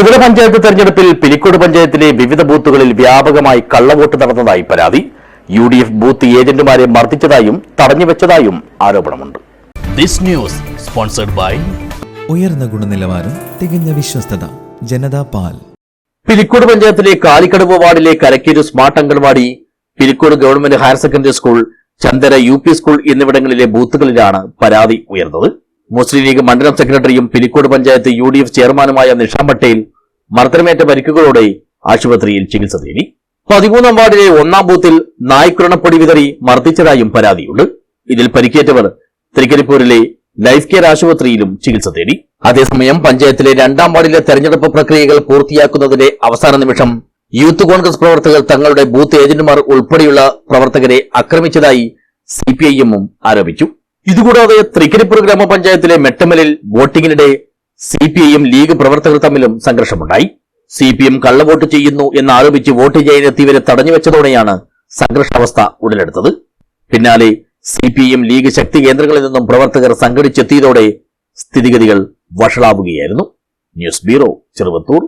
ത്രിപുര പഞ്ചായത്ത് തെരഞ്ഞെടുപ്പിൽ പിലിക്കോട് പഞ്ചായത്തിലെ വിവിധ ബൂത്തുകളിൽ വ്യാപകമായി കള്ളവോട്ട് നടന്നതായി പരാതി. യു ഡി എഫ് ബൂത്ത് ഏജന്റുമാരെ മർദ്ദിച്ചതായും തടഞ്ഞുവെച്ചതായും ആരോപണമുണ്ട്. ദിസ് ന്യൂസ് സ്പോൺസർഡ് ബൈ ഉയർന്ന ഗുണനിലവാരം തികഞ്ഞ വിശ്വസ്തത ജനതാ പാൽ. പിലിക്കോട് പഞ്ചായത്തിലെ കാലിക്കടവ് വാർഡിലെ Karakkeru smart anganwadi Pilicode government higher secondary school Chandera U P school എന്നിവിടങ്ങളിലെ ബൂത്തുകളിലാണ് പരാതി ഉയർന്നത്. മുസ്ലിം ലീഗ് മണ്ഡലം സെക്രട്ടറിയും Pilicode panchayat U D F ചെയർമാനുമായ നിഷാം പട്ടേൽ മർദ്ദനമേറ്റ പരിക്കുകളോടെ ആശുപത്രിയിൽ ചികിത്സ തേടി. പതിമൂന്നാം വാർഡിലെ ഒന്നാം ബൂത്തിൽ നായ്ക്കുരണപ്പൊടി വിതറി മർദ്ദിച്ചതായും പരാതിയുണ്ട്. ഇതിൽ പരിക്കേറ്റവർ തൃക്കരിപ്പൂരിലെ ലൈഫ് കെയർ ആശുപത്രിയിലും ചികിത്സ തേടി. അതേസമയം പഞ്ചായത്തിലെ രണ്ടാം വാർഡിലെ തെരഞ്ഞെടുപ്പ് പ്രക്രിയകൾ പൂർത്തിയാക്കുന്നതിന്റെ അവസാന നിമിഷം യൂത്ത് കോൺഗ്രസ് പ്രവർത്തകർ തങ്ങളുടെ ബൂത്ത് ഏജന്റുമാർ ഉൾപ്പെടെയുള്ള പ്രവർത്തകരെ ആക്രമിച്ചതായി സി പി ഐ എമ്മും ആരോപിച്ചു. ഇതുകൂടാതെ തൃക്കരിപ്പൂർ ഗ്രാമപഞ്ചായത്തിലെ മെട്ടമലിൽ വോട്ടിങ്ങിനിടെ സി പി ലീഗ് പ്രവർത്തകർ തമ്മിലും സംഘർഷമുണ്ടായി. സി പി എം കള്ളവോട്ട് ചെയ്യുന്നു എന്നാരോപിച്ച് വോട്ട് ചെയ്യാനെത്തിയവരെ തടഞ്ഞുവെച്ചതോടെയാണ് സംഘർഷാവസ്ഥ ഉടലെടുത്തത്. പിന്നാലെ സി പി എം ലീഗ് ശക്തി കേന്ദ്രങ്ങളിൽ നിന്നും പ്രവർത്തകർ സംഘടിച്ചെത്തിയതോടെ സ്ഥിതിഗതികൾ വഷളാവുകയായിരുന്നു. News bureau Cheruvathur.